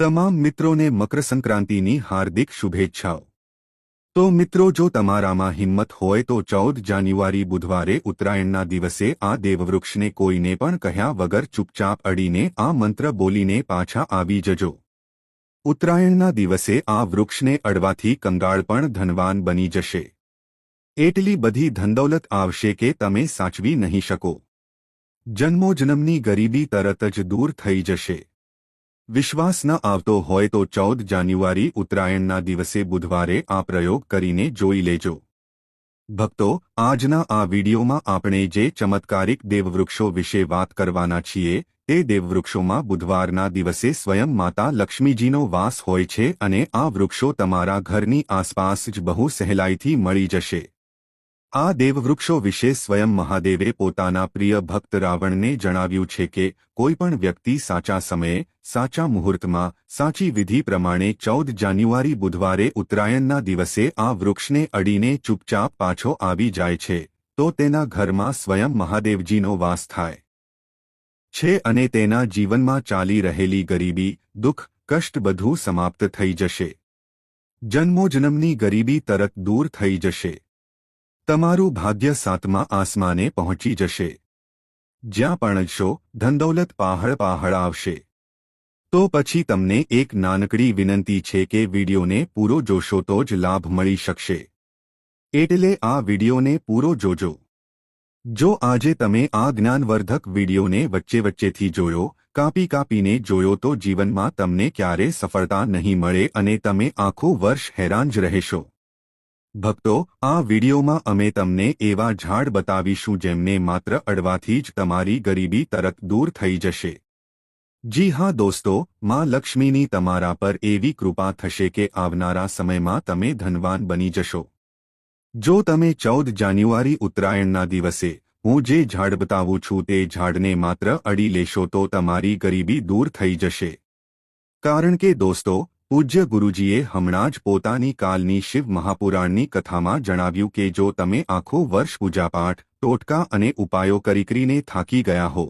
તમામ મિત્રોને મકર સંક્રાંતિની હાર્દિક શુભેચ્છાઓ. તો મિત્રો, જો તમારામાં હિંમત હોય તો ચૌદ જાન્યુઆરી બુધવારે ઉત્તરાયણના દિવસે આ દેવવૃક્ષને કોઈને પણ કહ્યા વગર ચૂપચાપ અડીને આ મંત્ર બોલીને પાછા આવી જજો. ઉત્તરાયણના દિવસે આ વૃક્ષને અડવાથી કંગાળ પણ ધનવાન બની જશે. એટલી બધી ધનદૌલત આવશે કે તમે સાચવી નહીં શકો. જન્મોજન્મની ગરીબી તરત જ દૂર થઈ જશે. વિશ્વાસ ન આવતો હોય તો ચૌદ જાન્યુઆરી ઉત્તરાયણના દિવસે બુધવારે આ પ્રયોગ કરીને જોઈ લેજો. ભક્તો, આજના આ વિડીયોમાં આપણે જે ચમત્કારિક દેવવૃક્ષો વિશે વાત કરવાના છીએ તે દેવવૃક્ષોમાં બુધવારના દિવસે સ્વયં માતા લક્ષ્મીજીનો વાસ હોય છે અને આ વૃક્ષો તમારા ઘરની આસપાસ જ બહુ સહેલાઈથી મળી જશે. આ દેવવૃક્ષો વિશે સ્વયં મહાદેવે પોતાના પ્રિય ભક્ત રાવણને જણાવ્યું છે કે, કોઈપણ વ્યક્તિ સાચા સમયે, સાચા મુહૂર્તમાં, સાચી વિધિ પ્રમાણે ચૌદ જાન્યુઆરી બુધવારે ઉત્તરાયણના દિવસે આ વૃક્ષને અડીને ચૂપચાપ પાછો આવી જાય છે, તો તેના ઘરમાં સ્વયં મહાદેવજીનો વાસ થાય. છે અને તેના જીવનમાં ચાલી રહેલી ગરીબી, દુઃખ, કષ્ટ બધું સમાપ્ત થઈ જશે. જન્મોજન્મની ગરીબી તરત દૂર થઈ જશે. તમારું ભાગ્ય સાતમા આસમાને પહોંચી જશે. જ્યાં પણ છો ધનદૌલત પહાડ પાહળ આવશે. તો પછી તમને એક નાનકડી વિનંતી છે કે વિડીયોને પૂરો જોશો તો જ લાભ મળી શકશે. એટલે આ વિડીયોને પૂરો જોજો. જો આજે તમે આ જ્ઞાનવર્ધક વિડીયોને વચ્ચે વચ્ચેથી જોયો, કાપી કાપીને જોયો તો જીવનમાં તમને ક્યારે સફળતા નહીં મળે અને તમે આખું વર્ષ હેરાન જ રહેશો. ભક્તો, આ વિડીયોમાં અમે તમને એવા ઝાડ બતાવીશું જેમને માત્ર અડવાથી જ તમારી ગરીબી તરત દૂર થઈ જશે. જી હા દોસ્તો, માં લક્ષ્મીની તમારા પર એવી કૃપા થશે કે આવનારા સમયમાં તમે ધનવાન બની જશો. જો તમે ચૌદ જાન્યુઆરી ઉત્તરાયણના દિવસે હું જે ઝાડ બતાવું છું તે ઝાડને માત્ર અડી લેશો તો તમારી ગરીબી દૂર થઈ જશે. કારણ કે દોસ્તો પૂજ્ય ગુરુજીએ હમણાં જ પોતાની કાલની શિવ મહાપુરાણની કથામાં જણાવ્યું કે જો તમે આખો વર્ષ પૂજાપાઠ, ટોટકા અને ઉપાયો કરી કરીને થાકી ગયા હો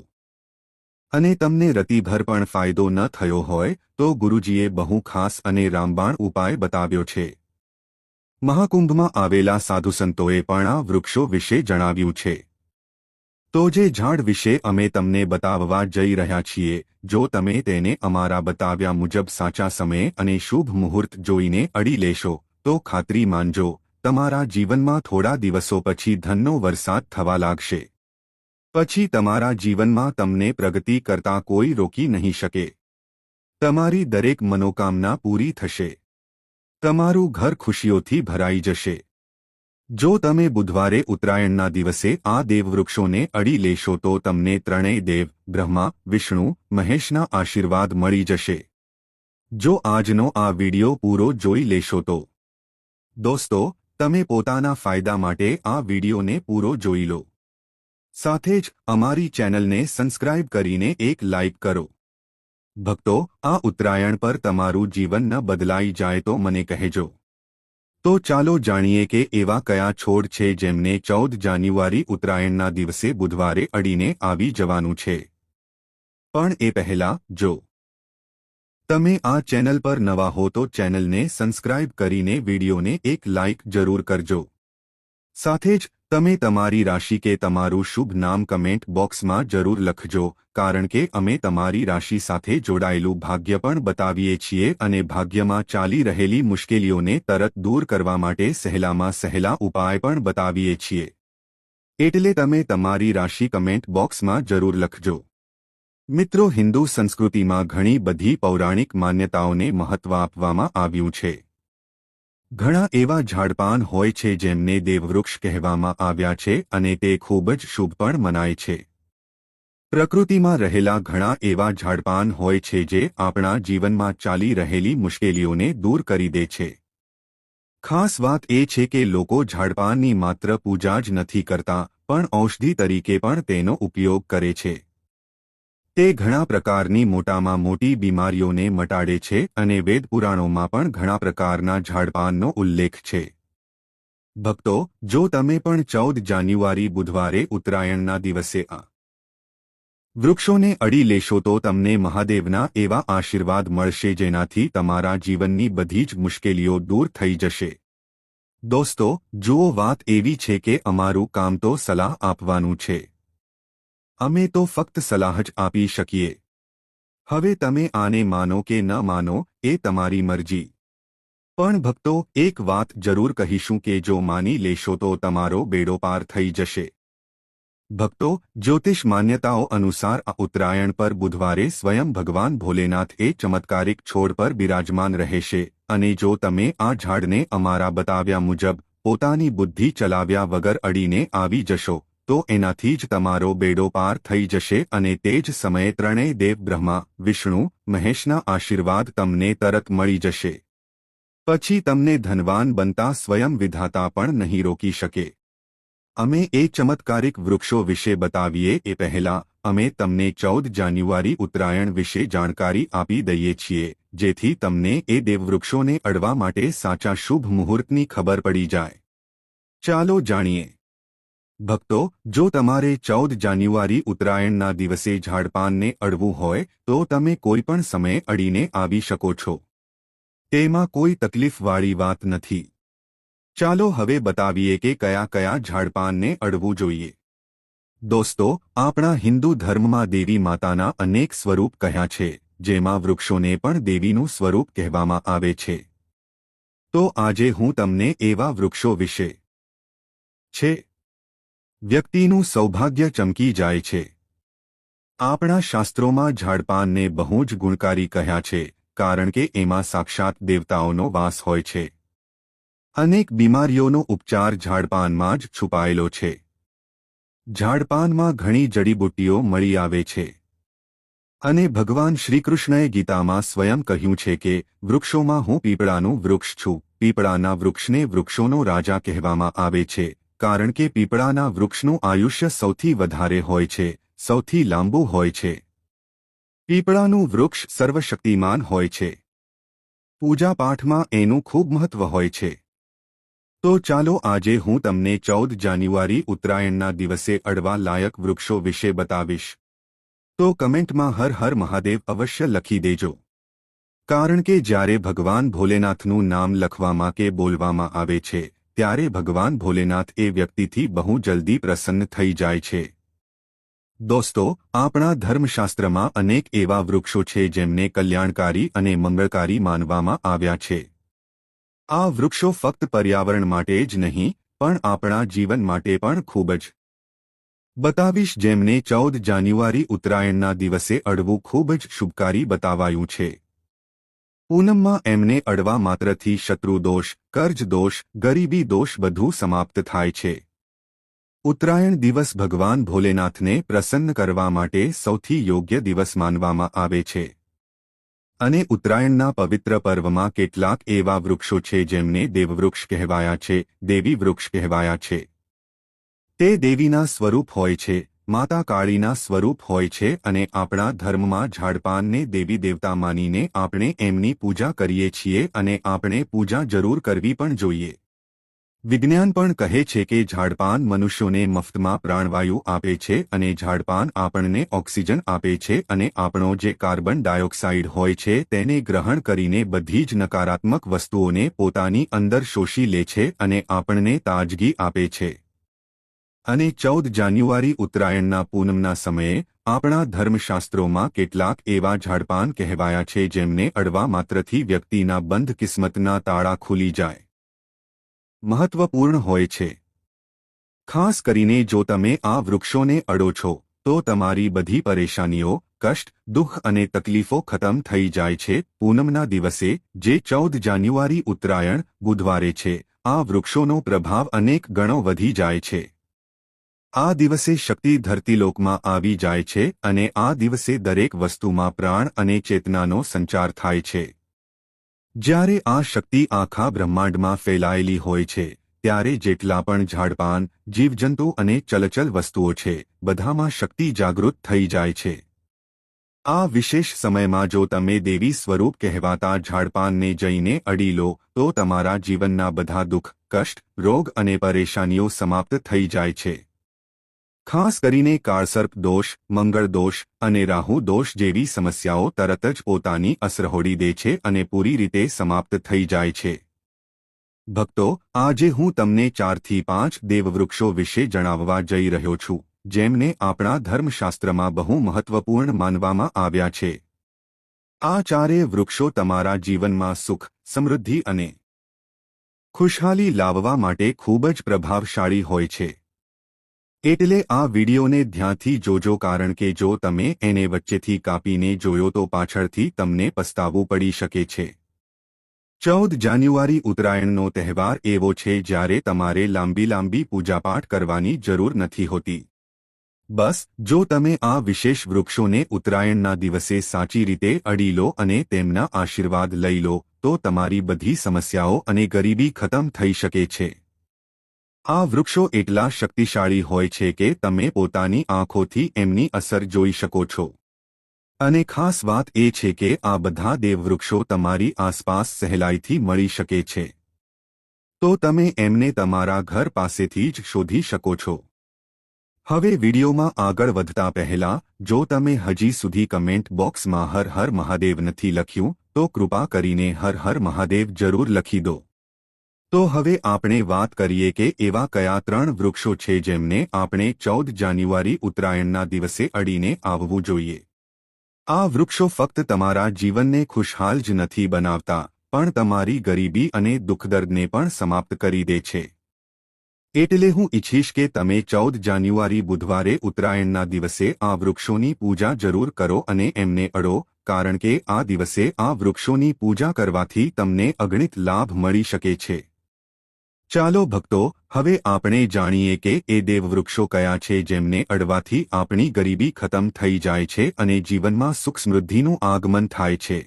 અને તમને રતિભર પણ ફાયદો ન થયો હોય, તો ગુરુજીએ બહુ ખાસ અને રામબાણ ઉપાય બતાવ્યો છે. મહાકુંભમાં આવેલા સાધુસંતોએ પણ આ વૃક્ષો વિશે જણાવ્યું છે. તો જે ઝાડ વિશે અમે તમને બતાવવા જઈ રહ્યા છીએ, જો તમે તેને અમારા બતાવ્યા મુજબ સાચા સમયે અને શુભ મુહૂર્ત જોઈને અડી લેશો, તો ખાતરી માનજો, તમારા જીવનમાં થોડા દિવસો પછી ધનનો વરસાદ થવા લાગશે. પછી તમારા જીવનમાં તમને પ્રગતિ કરતા કોઈ રોકી નહીં શકે. તમારી દરેક મનોકામના પૂરી થશે. તમારું ઘર ખુશીઓથી ભરાઈ જશે. જો તમે બુધવારે ઉત્તરાયણના દિવસે આ દેવવૃક્ષોને અડી લેશો તો તમને ત્રણેય દેવ, બ્રહ્મા, વિષ્ણુ, મહેશના આશીર્વાદ મળી જશે. જો આજનો આ વિડિયો પૂરો જોઈ લેશો તો. દોસ્તો, તમે પોતાના ફાયદા માટે આ વિડિયોને પૂરો જોઈ લો. સાથે જ અમારી ચેનલને સબસ્ક્રાઇબ કરીને એક લાઇક કરો. ભક્તો, આ ઉત્તરાયણ પર તમારું જીવન ન બદલાઈ જાય તો મને કહેજો. તો ચાલો જાણીએ કે એવા કયા છોડ છે જેમને ચૌદ જાન્યુઆરી ઉત્તરાયણના દિવસે બુધવારે અડીને આવી જવાનું છે. પણ એ પહેલા, જો તમે આ ચેનલ પર નવા હો તો ચેનલને સબસ્ક્રાઇબ કરીને વિડીયોને એક લાઇક જરૂર કરજો. સાથે જ તમે તમારી રાશિ કે તમારું શુભ નામ કમેન્ટ બોક્સમાં જરૂર લખજો, કારણ કે અમે તમારી રાશિ સાથે જોડાયેલું ભાગ્ય પણ બતાવીએ છીએ અને ભાગ્યમાં ચાલી રહેલી મુશ્કેલીઓને તરત દૂર કરવા માટે સહેલામાં સહેલા ઉપાય પણ બતાવીએ છીએ. એટલે તમે તમારી રાશિ કમેન્ટ બોક્સમાં જરૂર લખજો. મિત્રો, હિન્દુ સંસ્કૃતિમાં ઘણી બધી પૌરાણિક માન્યતાઓને મહત્વ આપવામાં આવ્યું છે. ઘણા એવા ઝાડપાન હોય છે જેમને દેવવૃક્ષ કહેવામાં આવ્યા છે અને તે ખૂબ જ શુભ પણ મનાય છે. પ્રકૃતિમાં રહેલા ઘણા એવા ઝાડપાન હોય છે જે આપણા જીવનમાં ચાલી રહેલી મુશ્કેલીઓને દૂર કરી દે છે. ખાસ વાત એ છે કે લોકો ઝાડપાનની માત્ર પૂજા જ નથી કરતા, પણ ઔષધિ તરીકે પણ તેનો ઉપયોગ કરે છે. તે ઘણા પ્રકારની મોટામાં મોટી બીમારીઓને મટાડે છે અને વેદપુરાણોમાં પણ ઘણા પ્રકારના ઝાડપાનનો ઉલ્લેખ છે. ભક્તો, જો તમે પણ ચૌદ જાન્યુઆરી બુધવારે ઉત્તરાયણના દિવસે આ વૃક્ષોને અડી લેશો તો તમને મહાદેવના એવા આશીર્વાદ મળશે જેનાથી તમારા જીવનની બધી જ મુશ્કેલીઓ દૂર થઈ જશે. દોસ્તો, જુઓ વાત એવી છે કે અમારું કામ તો સલાહ આપવાનું છે. અમે તો ફક્ત સલાહ જ આપી શકીએ. હવે તમે આને માનો કે ન માનો, એ તમારી મરજી. પણ ભક્તો, એક વાત જરૂર કહીશું કે જો માની લેશો તો તમારો બેડો પાર થઈ જશે. ભક્તો, જ્યોતિષ માન્યતાઓ અનુસાર આ ઉત્તરાયણ પર બુધવારે સ્વયં ભગવાન ભોલેનાથ એ ચમત્કારિક છોડ પર બિરાજમાન રહેશે અને જો તમે આ ઝાડને અમારા બતાવ્યા મુજબ પોતાની બુદ્ધિ ચલાવ્યા વગર અડીને આવી જશો તો એનાથી જ તમારો બેડો પાર થઈ જશે અને તે જ સમયે ત્રણેય દેવ બ્રહ્મા વિષ્ણુ, મહેશના આશીર્વાદ તમને તરત મળી જશે. પછી તમને ધનવાન બનતા સ્વયં વિધાતા પણ નહીં રોકી શકે. અમે એ ચમત્કારિક વૃક્ષો વિશે બતાવીએ એ પહેલા, અમે તમને ચૌદ જાન્યુઆરી ઉત્તરાયણ વિશે જાણકારી આપી દઈએ છીએ, જેથી તમને એ દેવવૃક્ષોને અડવા માટે સાચા શુભ મુહૂર્તની ખબર પડી જાય. ચાલો જાણીએ. ભક્તો, જો તમારે ચૌદ જાન્યુઆરી ઉત્તરાયણના દિવસે ઝાડપાનને અડવું હોય, તો તમે કોઈપણ સમયે અડીને આવી શકો છો. તેમાં કોઈ તકલીફવાળી વાત નથી. ચાલો હવે બતાવીએ કે કયા કયા ઝાડપાનને અડવું જોઈએ. દોસ્તો, આપણા હિન્દુ ધર્મમાં દેવી માતાના અનેક સ્વરૂપ કહ્યા છે, જેમાં વૃક્ષોને પણ દેવીનું સ્વરૂપ કહેવામાં આવે છે. તો આજે હું તમને એવા વૃક્ષો વિશે છે વ્યક્તિનું સૌભાગ્ય ચમકી જાય છે. આપણા શાસ્ત્રોમાં ઝાડપાનને બહુ જ ગુણકારી કહ્યા છે, કારણ કે એમાં સાક્ષાત દેવતાઓનો વાસ હોય છે. અનેક બીમારીઓનો ઉપચાર ઝાડપાનમાં જ છુપાયેલો છે. ઝાડપાનમાં ઘણી જડીબુટ્ટીઓ મળી આવે છે. અને ભગવાન શ્રીકૃષ્ણએ ગીતામાં સ્વયં કહ્યું છે કે, વૃક્ષોમાં હું પીપળાનું વૃક્ષ છું, પીપળાના વૃક્ષને વૃક્ષોનો રાજા કહેવામાં આવે છે કારણ કે પીપળાના વૃક્ષનું આયુષ્ય સૌથી વધારે હોય છે, સૌથી લાંબુ હોય છે. પીપળાનું વૃક્ષ સર્વશક્તિમાન હોય છે. પૂજાપાઠમાં એનું ખૂબ મહત્વ હોય છે. તો ચાલો આજે હું તમને ચૌદ જાન્યુઆરી ઉત્તરાયણના દિવસે અડવા લાયક વૃક્ષો વિશે બતાવીશ. તો કમેન્ટમાં હર હર મહાદેવ અવશ્ય લખી દેજો. કારણ કે જ્યારે ભગવાન ભોલેનાથનું નામ લખવામાં કે બોલવામાં આવે છે ત્યારે ભગવાન ભોલેનાથ એ વ્યક્તિથી બહુ જલ્દી પ્રસન્ન થઈ જાય છે. દોસ્તો, આપણા ધર્મશાસ્ત્રમાં અનેક એવા વૃક્ષો છે જેમને કલ્યાણકારી અને મંગળકારી માનવામાં આવ્યા છે. આ વૃક્ષો ફક્ત પર્યાવરણ માટે જ નહીં, પણ આપણા જીવન માટે પણ ખૂબ જ. બતાવીશ જેમને ચૌદ જાન્યુઆરી ઉત્તરાયણના દિવસે અડવું ખૂબ જ શુભકારી બતાવાયું છે. પૂનમમાં એમને અડવા માત્રથી શત્રુદોષ કર્જદોષ ગરીબી દોષ બધું સમાપ્ત થાય છે. ઉત્તરાયણ દિવસ ભગવાન ભોલેનાથને પ્રસન્ન કરવા માટે સૌથી યોગ્ય દિવસ માનવામાં આવે છે. અને ઉત્તરાયણના પવિત્ર પર્વમાં કેટલાક એવા વૃક્ષો છે જેમને દેવવૃક્ષ કહેવાયા છે, દેવી વૃક્ષ કહેવાયા છે. તે દેવીના સ્વરૂપ હોય છે માતા કાળીના સ્વરૂપ હોય છે અને આપણા ધર્મમાં ઝાડપાનને દેવી દેવતા માનીને આપણે એમની પૂજા કરીએ છીએ અને આપણે પૂજા જરૂર કરવી પણ જોઈએ. વિજ્ઞાન પણ કહે છે કે ઝાડપાન મનુષ્યોને મફતમાં પ્રાણવાયુ આપે છે અને ઝાડપાન આપણને ઓક્સિજન આપે છે અને આપણો જે કાર્બન ડાયોક્સાઇડ હોય છે તેને ગ્રહણ કરીને બધી જ નકારાત્મક વસ્તુઓને પોતાની અંદર શોષી લે છે અને આપણને તાજગી આપે છે. અને ચૌદ જાન્યુઆરી ઉત્તરાયણના પૂનમના સમયે આપણા ધર્મશાસ્ત્રોમાં કેટલાક એવા ઝાડપાન કહેવાયા છે જેમને અડવા માત્રથી વ્યક્તિના બંધ કિસ્મતના તાળા ખુલી જાય. મહત્વપૂર્ણ હોય છે. ખાસ કરીને જો તમે આ વૃક્ષોને અડો છો, તો તમારી બધી પરેશાનીઓ, કષ્ટ, દુઃખ અને તકલીફો ખતમ થઈ જાય છે. પૂનમના દિવસે, જે ચૌદ જાન્યુઆરી ઉત્તરાયણ, બુધવારે છે, આ વૃક્ષોનો પ્રભાવ અનેક ગણો વધી જાય છે. આ દિવસે શક્તિ ધરતીલોકમાં આવી જાય છે અને આ દિવસે દરેક વસ્તુમાં પ્રાણ અને ચેતનાનો સંચાર થાય છે. જ્યારે આ શક્તિ આખા બ્રહ્માંડમાં ફેલાયેલી હોય છે, ત્યારે જેટલા પણ ઝાડપાન, જીવજંતુ અને ચલચલ વસ્તુઓ છે, બધામાં શક્તિ જાગૃત થઈ જાય છે. આ વિશેષ સમયમાં જો તમે દેવી સ્વરૂપ કહેવાતા ઝાડપાનને જઈને અડી લો, તો તમારા જીવનના બધા દુઃખ, કષ્ટ, રોગ અને પરેશાનીઓ સમાપ્ત થઈ જાય છે. ખાસ કરીને કાળસર્પ દોષ, મંગળ દોષ અને રાહુ દોષ જેવી સમસ્યાઓ તરત જ પોતાની અસર હોડી દે છે અને પૂરી રીતે સમાપ્ત થઈ જાય છે. ભક્તો, આજે હું તમને ચારથી પાંચ દેવવૃક્ષો વિશે જણાવવા જઈ રહ્યો છું, જેમને આપણા ધર્મશાસ્ત્રમાં બહુ મહત્વપૂર્ણ માનવામાં આવ્યા છે. આ ચારે વૃક્ષો તમારા જીવનમાં સુખ, સમૃદ્ધિ અને ખુશહાલી લાવવા માટે ખૂબ જ પ્રભાવશાળી હોય છે. એટલે આ વિડીયોને ધ્યાનથી જોજો કારણ કે જો તમે એને વચ્ચેથી કાપીને જોયો તો પાછળથી તમને પસ્તાવું પડી શકે છે. ચૌદ જાન્યુઆરી ઉત્તરાયણનો તહેવાર એવો છે જ્યારે તમારે લાંબી લાંબી પૂજાપાઠ કરવાની જરૂર નથી હોતી. બસ, જો તમે આ વિશેષ વૃક્ષોને ઉત્તરાયણના દિવસે સાચી રીતે અડી લો અને તેમના આશીર્વાદ લઈ લો, તો તમારી બધી સમસ્યાઓ અને ગરીબી ખતમ થઈ શકે છે. આ વૃક્ષો એટલા શક્તિશાળી હોય છે કે તમે પોતાની આંખોથી એમની અસર જોઈ શકો છો. અને ખાસ વાત એ છે કે આ બધા દેવવૃક્ષો તમારી આસપાસ સહેલાઈથી મળી શકે છે. તો તમે એમને તમારા ઘર પાસેથી જ શોધી શકો છો. હવે વિડીયોમાં આગળ વધતા પહેલા, જો તમે હજી સુધી કમેન્ટ બોક્સમાં હર હર મહાદેવ નથી લખ્યું, તો કૃપા કરીને હર હર મહાદેવ જરૂર લખી દો. તો હવે આપણે વાત કરીએ કે એવા કયા ત્રણ વૃક્ષો છે જેમને આપણે ચૌદ જાન્યુઆરી ઉત્તરાયણના દિવસે અડીને આવવું જોઈએ. આ વૃક્ષો ફક્ત તમારા જીવનને ખુશહાલ જ નથી બનાવતા, પણ તમારી ગરીબી અને દુઃખદર્દને પણ સમાપ્ત કરી દે છે. એટલે હું ઈચ્છીશ કે તમે ચૌદ જાન્યુઆરી બુધવારે ઉત્તરાયણના દિવસે આ વૃક્ષોની પૂજા જરૂર કરો અને એમને અડો, કારણ કે આ દિવસે આ વૃક્ષોની પૂજા કરવાથી તમને અગણિત લાભ મળી શકે છે. ચાલો ભક્તો, હવે આપણે જાણીએ કે એ દેવવૃક્ષો કયા છે જેમને અડવાથી આપણી ગરીબી ખતમ થઈ જાય છે અને જીવનમાં સુખ સમૃદ્ધિનું આગમન થાય છે.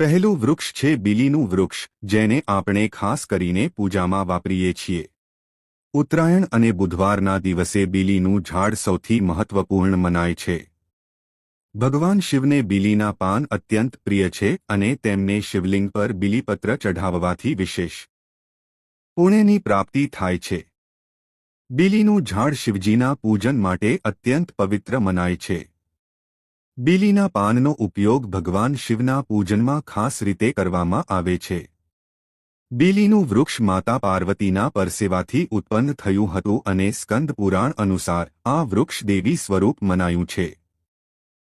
પહેલું વૃક્ષ છે બીલીનું વૃક્ષ, જેને આપણે ખાસ કરીને પૂજામાં વાપરીએ છીએ. ઉત્તરાયણ અને બુધવારના દિવસે બીલીનું ઝાડ સૌથી મહત્વપૂર્ણ મનાય છે. ભગવાન શિવને બીલીના પાન અત્યંત પ્રિય છે અને તેમને શિવલિંગ પર બીલીપત્ર ચઢાવવાથી વિશેષ. પુણ્યની પ્રાપ્તિ થાય છે. બીલીનું ઝાડ શિવજીના પૂજન માટે અત્યંત પવિત્ર મનાય છે. બીલીના પાનનો ઉપયોગ ભગવાન શિવના પૂજનમાં ખાસ રીતે કરવામાં આવે છે. બીલીનું વૃક્ષ માતા પાર્વતીના પરસેવાથી ઉત્પન્ન થયું હતું અને સ્કંદ પુરાણ અનુસાર આ વૃક્ષ દેવી સ્વરૂપ મનાયું છે.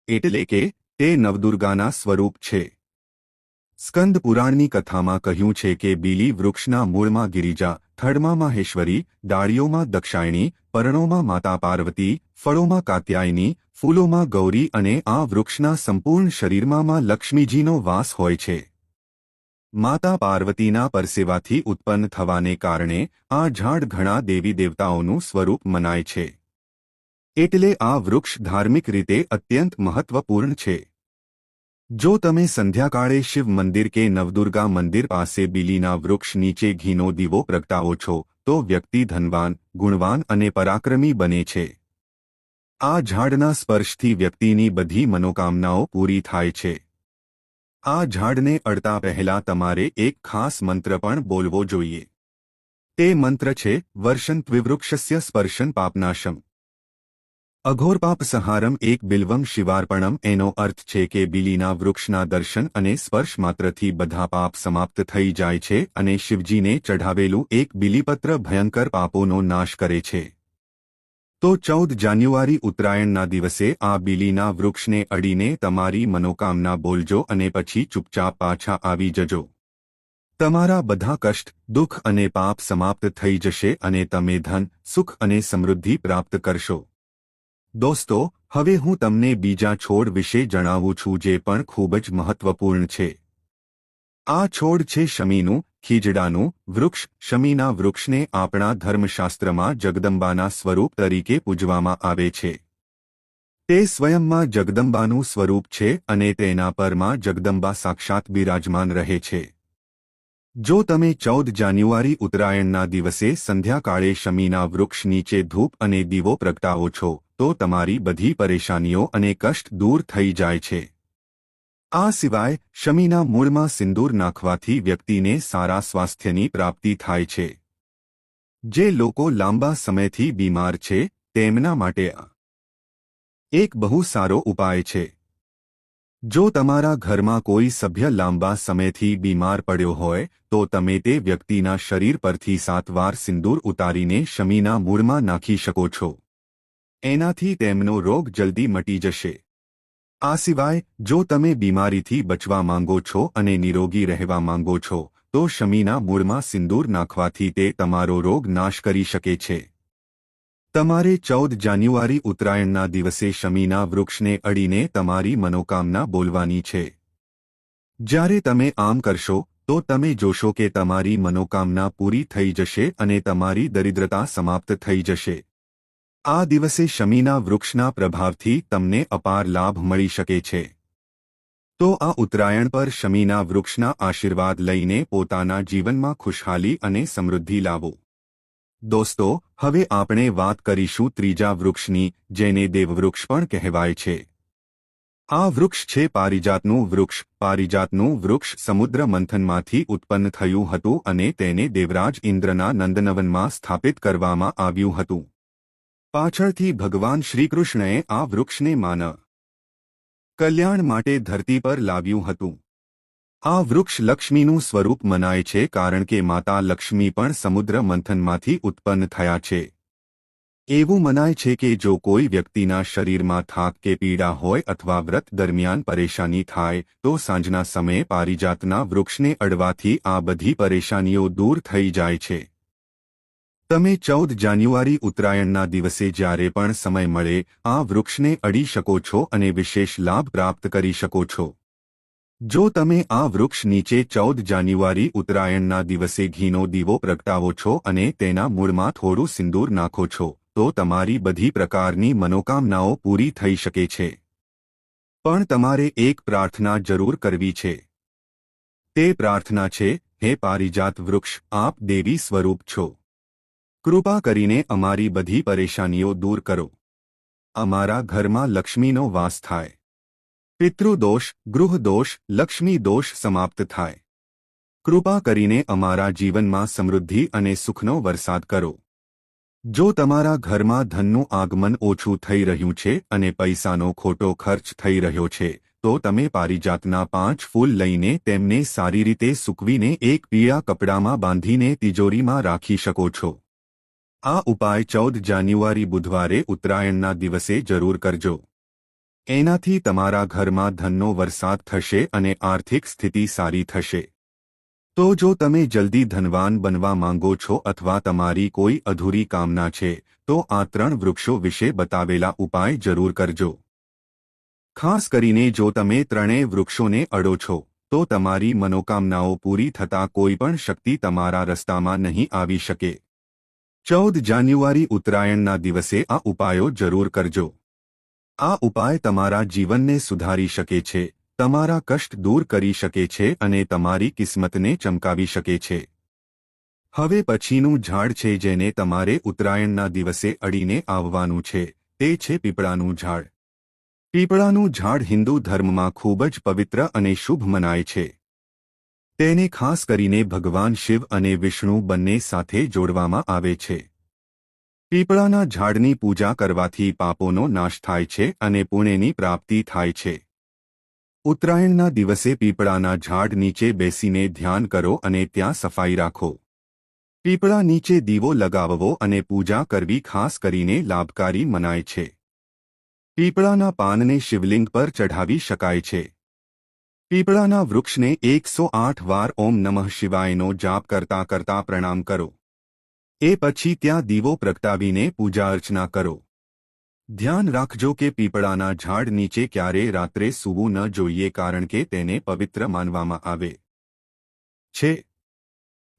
એટલે કે તે નવદુર્ગાના સ્વરૂપ છે. સ્કંદ પુરાણની કથામાં કહ્યું છે કે બીલી વૃક્ષના મૂળમાં ગિરિજા, થડમાં માહેશ્વરી, ડાળીઓમાં દક્ષાયણી, પર્ણોમાં માતા પાર્વતી, ફળોમાં કાત્યાયની, ફૂલોમાં ગૌરી અને આ વૃક્ષના સંપૂર્ણ શરીરમાં લક્ષ્મીજીનો વાસ હોય છે. માતા પાર્વતીના પરસેવાથી ઉત્પન્ન થવાને કારણે આ ઝાડ ઘણા દેવી દેવતાઓનું સ્વરૂપ મનાય છે. એટલે આ વૃક્ષ ધાર્મિક રીતે અત્યંત મહત્વપૂર્ણ છે. જો તમે સંધ્યાકાળે શિવ મંદિર કે નવદુર્ગા મંદિર પાસે બીલીના વૃક્ષ નીચે ઘીનો દીવો પ્રગટાવો છો તો વ્યક્તિ ધનવાન ગુણવાન અને પરાક્રમી બને છે આ ઝાડના સ્પર્શથી વ્યક્તિની બધી મનોકામનાઓ પૂરી થાય છે આ ઝાડને અડતા પહેલા તમારે એક ખાસ મંત્ર પણ બોલવો જોઈએ તે મંત્ર છે વર્ષન ત્વિવૃક્ષસ્ય સ્પર્શન પાપનાશમ અઘોરપાપ સંહારમ એક બિલ્વમ શિવાર્પણમ, એનો અર્થ છે કે બિલીના વૃક્ષના દર્શન અને સ્પર્શ માત્રથી બધા પાપ સમાપ્ત થઈ જાય છે અને શિવજીને ચઢાવેલું એક બિલીપત્ર ભયંકર પાપોનો નાશ કરે છે. તો ચૌદ જાન્યુઆરી ઉત્તરાયણના દિવસે આ બિલીના વૃક્ષને અડીને તમારી મનોકામના બોલજો અને પછી ચૂપચાપ પાછા આવી જજો. તમારા બધા કષ્ટ, દુઃખ અને પાપ સમાપ્ત થઈ જશે અને તમે ધન, સુખ અને સમૃદ્ધિ પ્રાપ્ત કરશો. દોસ્તો, હવે હું તમને બીજા છોડ વિશે જણાવું છું જે પણ ખૂબ જ મહત્વપૂર્ણ છે. આ છોડ છે શમીનું, ખીજડાનું, વૃક્ષ. શમીના વૃક્ષને આપણા ધર્મશાસ્ત્રમાં જગદંબાના સ્વરૂપ તરીકે પૂજવામાં આવે છે. તે સ્વયંમાં જગદંબાનું સ્વરૂપ છે અને તેના પરમાં જગદંબા સાક્ષાત બિરાજમાન રહે છે. જો તમે ચૌદ જાન્યુઆરી ઉત્તરાયણના દિવસે સંધ્યાકાળે શમીના વૃક્ષ નીચે ધૂપ અને દીવો પ્રગટાવો છો તો તમારી બધી પરેશાનીઓ અને કષ્ટ દૂર થઈ જાય છે. આ સિવાય, શમીના મૂળમાં સિંદૂર નાખવાથી વ્યક્તિને સારા સ્વાસ્થ્યની પ્રાપ્તિ થાય છે. જે લોકો લાંબા સમયથી બીમાર છે, તેમના માટે એક બહુ સારો ઉપાય છે. જો તમારા ઘરમાં કોઈ સભ્ય લાંબા સમયથી બીમાર પડ્યો હોય, તો તમે તે વ્યક્તિના શરીર પરથી સાત વાર સિંદૂર ઉતારીને શમીના મૂળમાં નાખી શકો છો. એનાથી તેમનો રોગ જલ્દી મટી જશે. આ સિવાય, જો તમે બીમારીથી બચવા માંગો છો અને નિરોગી રહેવા માંગો છો, તો શમીના મૂળમાં સિંદૂર નાખવાથી તે તમારો રોગ નાશ કરી શકે છે. તમારે ચૌદ જાન્યુઆરી ઉત્તરાયણના દિવસે શમીના વૃક્ષને અડીને તમારી મનોકામના બોલવાની છે. જ્યારે તમે આમ કરશો, તો તમે જોશો કે તમારી મનોકામના પૂરી થઈ જશે અને તમારી દરિદ્રતા સમાપ્ત થઈ જશે. આ દિવસે શમીના વૃક્ષના પ્રભાવથી તમને અપાર લાભ મળી શકે છે. તો આ ઉત્તરાયણ પર શમીના વૃક્ષના આશીર્વાદ લઈને પોતાના જીવનમાં ખુશહાલી અને સમૃદ્ધિ લાવો. દોસ્તો, હવે આપણે વાત કરીશું ત્રીજા વૃક્ષની, જેને દેવવૃક્ષ પણ કહેવાય છે. આ વૃક્ષ છે પારિજાતનું વૃક્ષ. પારિજાતનું વૃક્ષ સમુદ્ર મંથનમાંથી ઉત્પન્ન થયું હતું અને તેને દેવરાજ ઇન્દ્રના નંદનવનમાં સ્થાપિત કરવામાં આવ્યું હતું. પાછળથી ભગવાન શ્રીકૃષ્ણએ આ વૃક્ષને માન કલ્યાણ માટે ધરતી પર લાવ્યું હતું. આ વૃક્ષ લક્ષ્મીનું સ્વરૂપ મનાય છે કારણ કે માતા લક્ષ્મી પણ સમુદ્ર મંથનમાંથી ઉત્પન્ન થયા છે. એવું મનાય છે કે જો કોઈ વ્યક્તિના શરીરમાં થાક કે પીડા હોય અથવા વ્રત દરમિયાન પરેશાની થાય, તો સાંજના સમયે પારિજાતના વૃક્ષને અડવાથી આ બધી પરેશાનીઓ દૂર થઈ જાય છે. તમે ચૌદ જાન્યુઆરી ઉત્તરાયણના દિવસે જ્યારે પણ સમય મળે, આ વૃક્ષને અડી શકો છો અને વિશેષ લાભ પ્રાપ્ત કરી શકો છો. જો તમે આ વૃક્ષ નીચે ચૌદ જાન્યુઆરી ઉત્તરાયણના દિવસે ઘીનો દીવો પ્રગટાવો છો અને તેના મૂળમાં થોડું સિંદૂર નાખો છો, તો તમારી બધી પ્રકારની મનોકામનાઓ પૂરી થઈ શકે છે. પણ તમારે એક પ્રાર્થના જરૂર કરવી છે. તે પ્રાર્થના છે, હે પારિજાત વૃક્ષ, આપ દેવી સ્વરૂપ છો. કૃપા કરીને અમારી બધી પરેશાનીઓ દૂર કરો. અમારા ઘરમાં લક્ષ્મીનો વાસ થાય. પિતૃદોષ, ગૃહદોષ લક્ષ્મી દોષ સમાપ્ત થાય. કૃપા કરીને અમારા જીવનમાં સમૃદ્ધિ અને સુખનો વરસાદ કરો. જો તમારા ઘરમાં ધનનું આગમન ઓછું થઈ રહ્યું છે અને પૈસાનો ખોટો ખર્ચ થઈ રહ્યો છે, તો તમે પારિજાતના પાંચ ફૂલ લઈને તેમને સારી રીતે સૂકવીને એક પીળા કપડામાં બાંધીને તિજોરીમાં રાખી શકો છો. આ ઉપાય ચૌદ જાન્યુઆરી બુધવારે ઉત્તરાયણના દિવસે જરૂર કરજો. એનાથી તમારા ઘરમાં ધનનો વરસાદ થશે અને આર્થિક સ્થિતિ સારી થશે. તો જો તમે જલ્દી ધનવાન બનવા માંગો છો અથવા તમારી કોઈ અધૂરી કામના છે, તો આ ત્રણ વૃક્ષો વિશે બતાવેલા ઉપાય જરૂર કરજો. ખાસ કરીને જો તમે ત્રણેય વૃક્ષોને અડો છો, તો તમારી મનોકામનાઓ પૂરી થતાં કોઈ પણ શક્તિ તમારા રસ્તામાં નહીં આવી શકે. ચૌદ જાન્યુઆરી ઉત્તરાયણના દિવસે આ ઉપાયો જરૂર કરજો. આ ઉપાય તમારા જીવનને સુધારી શકે છે, તમારા કષ્ટ દૂર કરી શકે છે અને તમારી કિસ્મતને ચમકાવી શકે છે. હવે પછીનું ઝાડ છે જેને તમારે ઉત્તરાયણના દિવસે અડીને આવવાનું છે, તે છે પીપળાનું ઝાડ. પીપળાનું ઝાડ હિન્દુ ધર્મમાં ખૂબ જ પવિત્ર અને શુભ મનાય છે. તેને ખાસ કરીને ભગવાન શિવ અને વિષ્ણુ બંને સાથે જોડવામાં આવે છે. પીપળાના ઝાડની પૂજા કરવાથી પાપોનો નાશ થાય છે અને પુણ્યની પ્રાપ્તિ થાય છે. ઉત્તરાયણના દિવસે પીપળાના ઝાડ નીચે બેસીને ધ્યાન કરો અને ત્યાં સફાઈ રાખો. પીપળા નીચે દીવો લગાવવો અને પૂજા કરવી ખાસ કરીને લાભકારી મનાય છે. પીપળાના પાનને શિવલિંગ પર ચઢાવી શકાય છે. પીપળાના વૃક્ષને એકસો આઠ વાર ઓમ નમઃ શિવાયનો જાપ કરતા કરતા પ્રણામ કરો. એ પછી ત્યાં દીવો પ્રગટાવીને પૂજા અર્ચના કરો. ધ્યાન રાખજો કે પીપળાના ઝાડ નીચે ક્યારે રાત્રે સૂવું ન જોઈએ કારણ કે તેને પવિત્ર માનવામાં આવે. છે.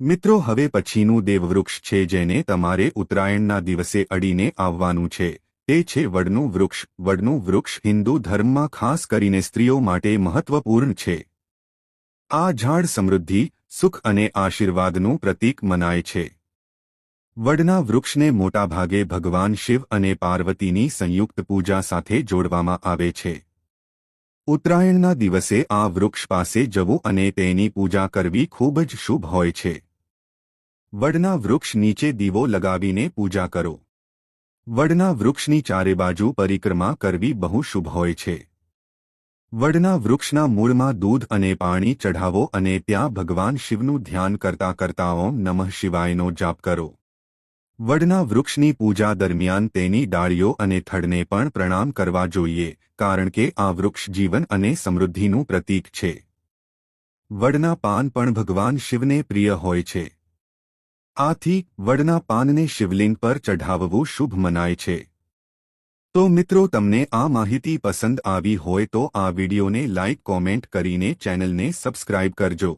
મિત્રો, હવે પછીનું દેવવૃક્ષ છે જેને તમારે ઉત્તરાયણના દિવસે અડીને આવવાનું છે. તે છે વડનું વૃક્ષ. વડનું વૃક્ષ હિન્દુ ધર્મમાં ખાસ કરીને સ્ત્રીઓ માટે મહત્વપૂર્ણ છે. આ ઝાડ સમૃદ્ધિ, સુખ અને આશીર્વાદનું પ્રતીક મનાય છે. વડના વૃક્ષને મોટાભાગે ભગવાન શિવ અને પાર્વતીની સંયુક્ત પૂજા સાથે જોડવામાં આવે છે. ઉત્તરાયણના દિવસે આ વૃક્ષ પાસે જવું અને તેની પૂજા કરવી ખૂબ જ શુભ હોય છે. વડના વૃક્ષ નીચે દીવો લગાવીને પૂજા કરો. વડના વૃક્ષની ચારે બાજુ પરિક્રમા કરવી બહુ શુભ હોય છે. વડના વૃક્ષના મૂળમાં દૂધ અને પાણી ચઢાવો અને ત્યાં ભગવાન શિવનું ધ્યાન કરતા કરતા ઓમ નમઃ શિવાયનો જાપ કરો. વડના વૃક્ષની પૂજા દરમિયાન તેની ડાળીઓ અને થડને પણ પ્રણામ કરવા જોઈએ, કારણ કે આ વૃક્ષ જીવન અને સમૃદ્ધિનું પ્રતીક છે. વડના પાન પણ ભગવાન શિવને પ્રિય હોય છે. આથી વડના પાનને શિવલિંગ પર ચઢાવવું શુભ મનાય છે. તો મિત્રો તમને આ માહિતી પસંદ આવી હોય તો આ વિડીયોને લાઇક કોમેન્ટ કરીને ચેનલને સબસ્ક્રાઇબ કરજો.